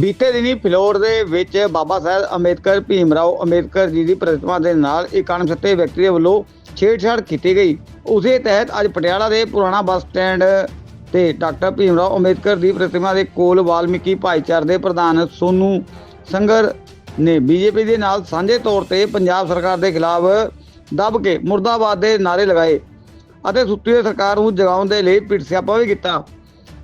ਬੀਤੇ ਦਿਨੀ ਫਿਲੌਰ ਦੇ ਵਿੱਚ ਬਾਬਾ ਸਾਹਿਬ ਅੰਬੇਦਕਰ ਭੀਮਰਾਓ ਅੰਬੇਦਕਰ ਜੀ ਦੀ ਪ੍ਰਤਿਮਾ ਦੇ ਨਾਲ ਇੱਕ ਅਣਪਛਾਤੇ ਵਿਅਕਤੀ ਦੇ ਵੱਲੋਂ ਛੇੜਛਾੜ ਕੀਤੀ ਗਈ। ਉਸੇ ਤਹਿਤ ਅੱਜ ਪਟਿਆਲਾ ਦੇ ਪੁਰਾਣਾ ਬੱਸ ਸਟੈਂਡ ਤੇ ਡਾਕਟਰ ਭੀਮਰਾਓ ਅੰਬੇਦਕਰ ਦੀ ਪ੍ਰਤਿਮਾ ਦੇ ਕੋਲ ਵਾਲਮੀਕੀ ਭਾਈਚਾਰੇ ਦੇ ਪ੍ਰਧਾਨ ਸੋਨੂ ਸੰਗਰ ਨੇ ਬੀਜੇਪੀ ਦੇ ਨਾਲ ਸਾਂਝੇ ਤੌਰ ਤੇ ਪੰਜਾਬ ਸਰਕਾਰ ਦੇ ਖਿਲਾਫ ਦਬ ਕੇ ਮੁਰਦਾਬਾਦ ਦੇ ਨਾਅਰੇ ਲਗਾਏ ਅਤੇ ਸੁੱਤੀ ਸਰਕਾਰ ਨੂੰ ਜਗਾਉਣ ਦੇ ਲਈ ਪਿੱਟ ਸਿਆਪਾ ਵੀ ਕੀਤਾ।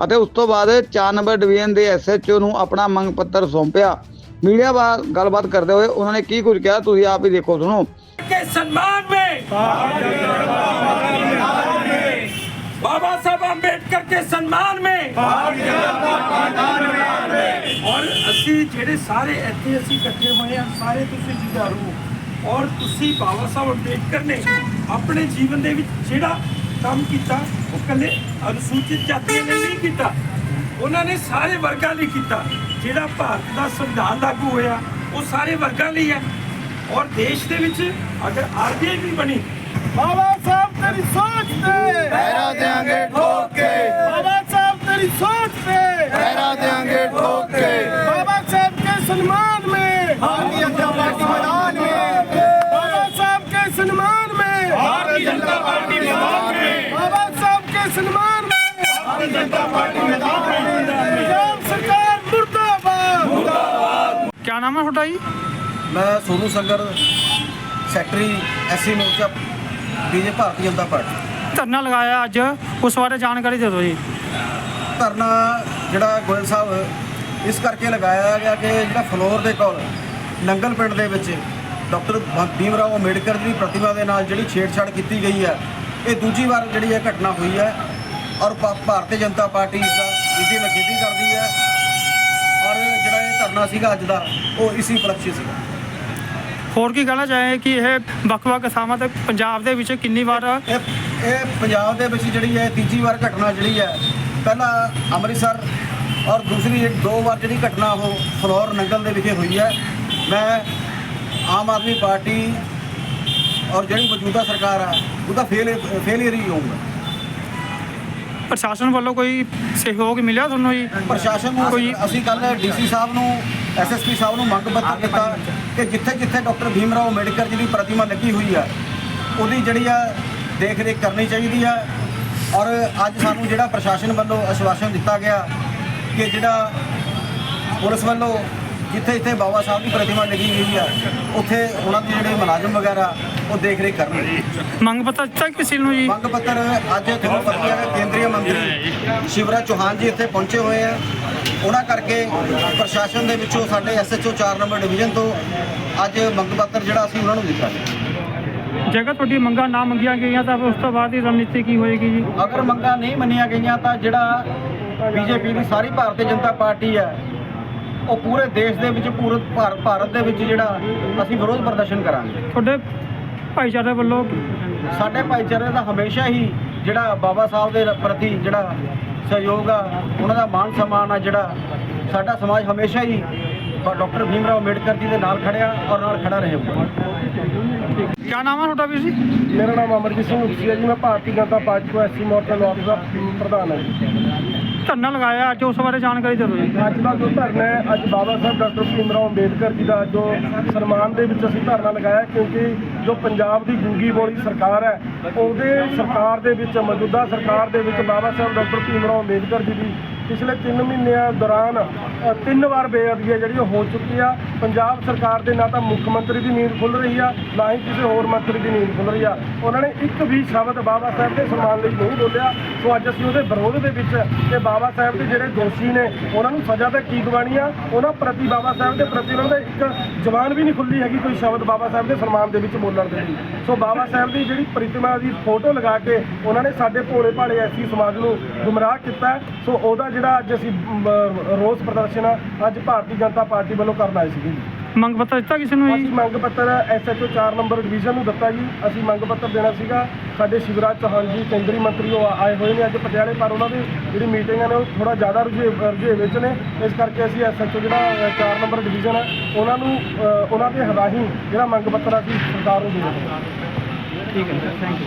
ਅਤੇ ਉਸ ਤੋਂ ਬਾਅਦ 4 ਨੰਬਰ ਡਿਵੀਜ਼ਨ ਦੇ ਐਸਐਚਓ ਨੂੰ ਆਪਣਾ ਮੰਗ ਪੱਤਰ ਸੌਂਪਿਆ ਮੀਡੀਆ ਬਾਤ ਗੱਲਬਾਤ ਕਰਦੇ ਹੋਏ ਉਹਨਾਂ ਨੇ ਕੀ ਕੁਝ ਕਿਹਾ ਤੁਸੀਂ ਆਪ ਹੀ ਦੇਖੋ ਸੁਣੋ के सम्मान में बाबा साहब अंबेडकर के सम्मान में ਔਰ ਅਸੀਂ ਜਿਹੜੇ ਸਾਰੇ ਇੱਥੇ ਅਸੀਂ ਇਕੱਠੇ ਹੋਏ ਆ ਸਾਰੇ ਤੁਸੀਂ ਜੁਝਾਰੂ ਔਰ ਤੁਸੀਂ ਬਾਬਾ ਸਾਹਿਬ ਅੰਬੇਡਕਰ ਨੇ ਆਪਣੇ ਜੀਵਨ ਦੇ ਵਿੱਚ ਜਿਹੜਾ ਕੰਮ ਕੀਤਾ ਉਹ ਕੱਲੇ ਅਨੁਸੂਚਿਤ ਜਾਤੀਆਂ ਲਈ ਨਹੀਂ ਕੀਤਾ। ਉਹਨਾਂ ਨੇ ਸਾਰੇ ਵਰਗਾਂ ਲਈ ਕੀਤਾ। ਜਿਹੜਾ ਭਾਰਤ ਦਾ ਸੰਵਿਧਾਨ ਲਾਗੂ ਹੋਇਆ ਉਹ ਸਾਰੇ ਵਰਗਾਂ ਲਈ ਹੈ। ਔਰ ਦੇਸ਼ ਦੇ ਵਿੱਚ ਅਗਰ ਆਰਬੀਆਈ ਵੀ ਬਣੀ ਬਾਬਾ ਸਾਹਿਬ ਤੇਰੀ ਸੋਚ ਤੇ। ਪੈਰਾ ਦੇਾਂਗੇ ਠੋਕ ਕੇ। ਬਾਬਾ ਸਾਹਿਬ ਤੇਰੀ ਸੋਚ ਤੇ। ਪੈਰਾ ਦੇਾਂਗੇ ਠੋਕ ਕੇ। ਬਾਬਾ ਸਾਹਿਬ ਕੇ ਸਨਮਾਨ ਨਾਮ ਹੈ ਤੁਹਾਡਾ ਜੀ? ਮੈਂ ਸੋਨੂ ਸੰਗਰ ਸੈਕਟਰੀ ਐਸਸੀ ਮੋਰਚਾ ਬੀਜੇ ਭਾਰਤੀ ਜਨਤਾ ਪਾਰਟੀ। ਧਰਨਾ ਲਗਾਇਆ ਅੱਜ। ਉਸ ਬਾਰੇ ਜਾਣਕਾਰੀ ਦੇ ਦਿਓ ਜੀ। ਧਰਨਾ ਜਿਹੜਾ ਗੋਇਲ ਸਾਹਿਬ ਇਸ ਕਰਕੇ ਲਗਾਇਆ ਗਿਆ ਕਿ ਜਿਹੜਾ ਫਲੋਰ ਦੇ ਕੋਲ ਨੰਗਲ ਪਿੰਡ ਦੇ ਵਿੱਚ ਡਾਕਟਰ ਭੀਮ ਰਾਓ ਅੰਬੇਡਕਰ ਦੀ ਪ੍ਰਤਿਮਾ ਦੇ ਨਾਲ ਜਿਹੜੀ ਛੇੜਛਾੜ ਕੀਤੀ ਗਈ ਹੈ ਇਹ ਦੂਜੀ ਵਾਰ ਜਿਹੜੀ ਇਹ ਘਟਨਾ ਹੋਈ ਹੈ ਔਰ ਭਾ- ਭਾਰਤੀ ਜਨਤਾ ਪਾਰਟੀ ਇਸ ਦਾ ਇਸ ਦੀ ਨਖੇਦੀ ਕਰਦੀ ਹੈ। ਧਰਨਾ ਸੀਗਾ ਅੱਜ ਦਾ ਉਹ ਇਸੀ ਉਪਲਕਸ਼ ਸੀਗਾ। ਹੋਰ ਕੀ ਕਹਿਣਾ ਚਾਹੇ ਕਿ ਇਹ ਵੱਖ-ਵੱਖ ਥਾਵਾਂ ਤੇ ਪੰਜਾਬ ਦੇ ਵਿੱਚ ਕਿੰਨੀ ਵਾਰ ਇਹ ਇਹ ਪੰਜਾਬ ਦੇ ਵਿੱਚ ਜਿਹੜੀ ਹੈ ਤੀਜੀ ਵਾਰ ਘਟਨਾ ਜਿਹੜੀ ਹੈ ਪਹਿਲਾਂ ਅੰਮ੍ਰਿਤਸਰ ਔਰ ਦੂਸਰੀ ਇੱਕ ਦੋ ਵਾਰ ਜਿਹੜੀ ਘਟਨਾ ਉਹ ਫਲੋਰ ਨੰਗਲ ਦੇ ਵਿਖੇ ਹੋਈ ਹੈ। ਮੈਂ ਆਮ ਆਦਮੀ ਪਾਰਟੀ ਔਰ ਜਿਹੜੀ ਮੌਜੂਦਾ ਸਰਕਾਰ ਆ ਉਹਦਾ ਫੇਲ ਫੇਲਿਅਰ ਹੀ ਹੋਊਗਾ। ਪ੍ਰਸ਼ਾਸਨ ਵੱਲੋਂ ਕੋਈ ਸਹਿਯੋਗ ਮਿਲਿਆ ਤੁਹਾਨੂੰ ਜੀ? ਪ੍ਰਸ਼ਾਸਨ ਨੂੰ ਕੋਈ- ਅਸੀਂ ਕੱਲ ਡੀਸੀ ਸਾਹਿਬ ਨੂੰ ਐਸਐਸਪੀ ਸਾਹਿਬ ਨੂੰ ਮੰਗ ਪੱਤਰ ਦਿੱਤਾ ਕਿ ਜਿੱਥੇ ਜਿੱਥੇ ਡਾਕਟਰ ਭੀਮ ਰਾਓ ਅੰਬੇਡਕਰ ਜੀ ਦੀ ਪ੍ਰਤਿਮਾ ਲੱਗੀ ਹੋਈ ਆ ਉਹਦੀ ਜਿਹੜੀ ਆ ਦੇਖ ਰੇਖ ਕਰਨੀ ਚਾਹੀਦੀ ਆ। ਔਰ ਅੱਜ ਸਾਨੂੰ ਜਿਹੜਾ ਪ੍ਰਸ਼ਾਸਨ ਵੱਲੋਂ ਆਸ਼ਵਾਸਨ ਦਿੱਤਾ ਗਿਆ ਕਿ ਜਿਹੜਾ ਪੁਲਿਸ ਵੱਲੋਂ ਜਿੱਥੇ ਜਿੱਥੇ ਬਾਬਾ ਸਾਹਿਬ ਦੀ ਪ੍ਰਤਿਮਾ ਲੱਗੀ ਹੋਈ ਆ ਉੱਥੇ ਉਹਨਾਂ ਦੇ ਜਿਹੜੇ ਮੁਲਾਜ਼ਮ ਵਗੈਰਾ ਉਹ ਦੇਖ ਰੇਖ ਕਰਨਗੇ। ਮੰਗ ਪੱਤਰ ਦਿੱਤਾ ਕਿਸੇ ਨੂੰ ਜੀ? ਮੰਗ ਪੱਤਰ ਅੱਜ ਤੁਹਾਨੂੰ ਪਤਾ ਹੀ ਕੇਂਦਰੀ ਮੰਤਰੀ ਸ਼ਿਵਰਾਜ ਚੌਹਾਨ ਜੀ ਇੱਥੇ ਪਹੁੰਚੇ ਹੋਏ ਆ। ਉਹਨਾਂ ਕਰਕੇ ਪ੍ਰਸ਼ਾਸਨ ਦੇ ਵਿੱਚੋਂ ਸਾਡੇ ਐਸਐਚਓ 4 ਨੰਬਰ ਡਿਵੀਜ਼ਨ ਤੋਂ ਅੱਜ ਮੰਗ ਪੱਤਰ ਜਿਹੜਾ ਅਸੀਂ ਉਹਨਾਂ ਨੂੰ ਦਿੱਤਾ ਜੇਕਰ ਤੁਹਾਡੀ ਮੰਗਾਂ ਨਾ ਮੰਗੀਆਂ ਗਈਆਂ ਤਾਂ ਉਸ ਤੋਂ ਬਾਅਦ ਦੀ ਰਣਨੀਤੀ ਕੀ ਹੋਏਗੀ ਜੀ? ਅਗਰ ਮੰਗਾਂ ਨਹੀਂ ਮੰਨੀਆਂ ਗਈਆਂ ਤਾਂ ਜਿਹੜਾ ਬੀਜੇਪੀ ਦੀ ਸਾਰੀ ਭਾਰਤੀ ਜਨਤਾ ਪਾਰਟੀ ਹੈ ਉਹ ਪੂਰੇ ਦੇਸ਼ ਦੇ ਵਿੱਚ ਪੂਰੇ ਭਾਰ- ਭਾਰਤ ਦੇ ਵਿੱਚ ਜਿਹੜਾ ਅਸੀਂ ਵਿਰੋਧ ਪ੍ਰਦਰਸ਼ਨ ਕਰਾਂਗੇ। ਤੁਹਾਡੇ ਭਾਈਚਾਰੇ ਵੱਲੋਂ? ਸਾਡੇ ਭਾਈਚਾਰੇ ਦਾ ਹਮੇਸ਼ਾ ਹੀ ਜਿਹੜਾ ਬਾਬਾ ਸਾਹਿਬ ਦੇ ਪ੍ਰਤੀ ਜਿਹੜਾ ਸਹਿਯੋਗ ਆ ਉਹਨਾਂ ਦਾ ਮਾਣ ਸਨਮਾਨ ਆ ਜਿਹੜਾ ਸਾਡਾ ਸਮਾਜ ਹਮੇਸ਼ਾ ਹੀ ਡਾਕਟਰ ਭੀਮ ਰਾਓ ਅੰਬੇਡਕਰ ਜੀ ਦੇ ਨਾਲ ਖੜਿਆ ਔਰ ਨਾਲ ਖੜਾ ਰਹੇਗਾ ਕਿਆ ਨਾਮ ਹੈ ਤੁਹਾਡਾ ਵੀਰ ਜੀ? ਮੇਰਾ ਨਾਮ ਅਮਰਜੀਤ ਸਿੰਘ ਉਪਸੀ ਹੈ ਜੀ ਮੈਂ ਭਾਰਤੀ ਜਨਤਾ ਪਾਰਟੀ ਤੋਂ ਐਸਸੀ ਮੋਰਚਾ ਨੌਰਥ ਦਾ ਪ੍ਰਧਾਨ ਹਾਂ ਜੀ। ਧਰਨਾ ਲਗਾਇਆ, ਅੱਜ ਉਸ ਬਾਰੇ ਜਾਣਕਾਰੀ ਦੇ ਦਿਓ। ਜੀ ਅੱਜ ਦਾ ਜੋ ਧਰਨਾ ਹੈ, ਅੱਜ ਬਾਬਾ ਸਾਹਿਬ ਡਾਕਟਰ ਭੀਮ ਰਾਓ ਅੰਬੇਦਕਰ ਜੀ ਦਾ ਜੋ ਸਨਮਾਨ ਦੇ ਵਿੱਚ ਅਸੀਂ ਧਰਨਾ ਲਗਾਇਆ, ਕਿਉਂਕਿ ਜੋ ਪੰਜਾਬ ਦੀ ਗੂੰਗੀ ਬੋਲੀ ਸਰਕਾਰ ਹੈ, ਉਹਦੇ ਸਰਕਾਰ ਦੇ ਵਿੱਚ, ਮੌਜੂਦਾ ਸਰਕਾਰ ਦੇ ਵਿੱਚ ਬਾਬਾ ਸਾਹਿਬ ਡਾਕਟਰ ਭੀਮ ਰਾਓ ਅੰਬੇਦਕਰ ਜੀ ਦੀ ਪਿਛਲੇ 3 ਮਹੀਨਿਆਂ ਦੌਰਾਨ ਤਿੰਨ ਵਾਰ ਬੇਅਦਬੀ ਹੈ ਜਿਹੜੀ ਉਹ ਹੋ ਚੁੱਕੀ ਆ। ਪੰਜਾਬ ਸਰਕਾਰ ਦੇ ਨਾ ਤਾਂ ਮੁੱਖ ਮੰਤਰੀ ਦੀ ਨੀਂਦ ਖੁੱਲ ਰਹੀ ਆ ਨਾ ਹੀ ਕਿਸੇ ਹੋਰ ਮੰਤਰੀ ਦੀ ਨੀਂਦ ਖੁੱਲ ਰਹੀ ਆ। ਉਹਨਾਂ ਨੇ ਇੱਕ ਵੀ ਸ਼ਬਦ ਬਾਬਾ ਸਾਹਿਬ ਦੇ ਸਨਮਾਨ ਲਈ ਨਹੀਂ ਬੋਲਿਆ। ਸੋ ਅੱਜ ਅਸੀਂ ਉਹਦੇ ਵਿਰੋਧ ਦੇ ਵਿੱਚ ਤੇ ਬਾਬਾ ਸਾਹਿਬ ਦੇ ਜਿਹੜੇ ਦੋਸ਼ੀ ਨੇ ਉਹਨਾਂ ਨੂੰ ਸਜ਼ਾ ਤਾਂ ਕੀ ਦਿਵਾਣੀ ਆ? ਉਹਨਾਂ ਪ੍ਰਤੀ ਬਾਬਾ ਸਾਹਿਬ ਦੇ ਪ੍ਰਤੀ ਉਹਨਾਂ ਦਾ ਇੱਕ ਜ਼ਬਾਨ ਵੀ ਨਹੀਂ ਖੁੱਲੀ ਹੈਗੀ ਕੋਈ ਸ਼ਬਦ ਬਾਬਾ ਸਾਹਿਬ ਦੇ ਸਨਮਾਨ ਦੇ ਵਿੱਚ ਬੋਲਣ ਦੇ ਲਈ। ਸੋ ਬਾਬਾ ਸਾਹਿਬ ਦੀ ਜਿਹੜੀ ਪ੍ਰਤਿਮਾ ਦੀ ਫੋਟੋ ਲਗਾ ਕੇ ਉਹਨਾਂ ਨੇ ਸਾਡੇ ਭੋਲੇ ਭਾਲੇ ਐਸੀ ਸਮਾਜ ਨੂੰ ਗੁੰਮਰਾਹ ਕੀਤਾ ਸੋ ਉਹਦਾ ਜਿਹੜਾ ਅੱਜ ਅਸੀਂ ਰੋਸ ਪ੍ਰਦਰਸ਼ਨ ਆ, ਅੱਜ ਭਾਰਤੀ ਜਨਤਾ ਪਾਰਟੀ ਵੱਲੋਂ ਕਰਨ ਆਏ ਸੀਗੇ। ਮੰਗ ਪੱਤਰ ਦਿੱਤਾ ਕਿਸੇ ਨੂੰ ਅਸੀਂ ਜੀ ਮੰਗ ਪੱਤਰ ਐਸਐਚਓ 4 ਨੰਬਰ ਡਿਵੀਜ਼ਨ ਨੂੰ ਦਿੱਤਾ ਜੀ। ਅਸੀਂ ਮੰਗ ਪੱਤਰ ਦੇਣਾ ਸੀਗਾ। ਸਾਡੇ ਸ਼ਿਵਰਾਜ ਚੌਹਾਨ ਜੀ ਕੇਂਦਰੀ ਮੰਤਰੀ ਉਹ ਆਏ ਹੋਏ ਨੇ ਅੱਜ ਪਟਿਆਲੇ ਪਰ ਉਹਨਾਂ ਦੀ ਜਿਹੜੀ ਮੀਟਿੰਗ ਨੇ ਉਹ ਥੋੜਾ ਜ਼ਿਆਦਾ ਰੁਝੇ ਰੁਝੇ ਵਿੱਚ ਨੇ। ਇਸ ਕਰਕੇ ਅਸੀਂ ਐਸਐਚਓ ਜਿਹੜਾ 4 ਨੰਬਰ ਡਿਵੀਜ਼ਨ ਹੈ ਉਹਨਾਂ ਨੂੰ ਅ, ਉਹਨਾਂ ਦੇ ਰਾਹੀਂ ਜਿਹੜਾ ਮੰਗ ਪੱਤਰ ਅਸੀਂ ਸਰਕਾਰ ਨੂੰ ਦੇ ਦਿੱਤਾ। ਠੀਕ ਹੈ ਥੈਂਕ ਯੂ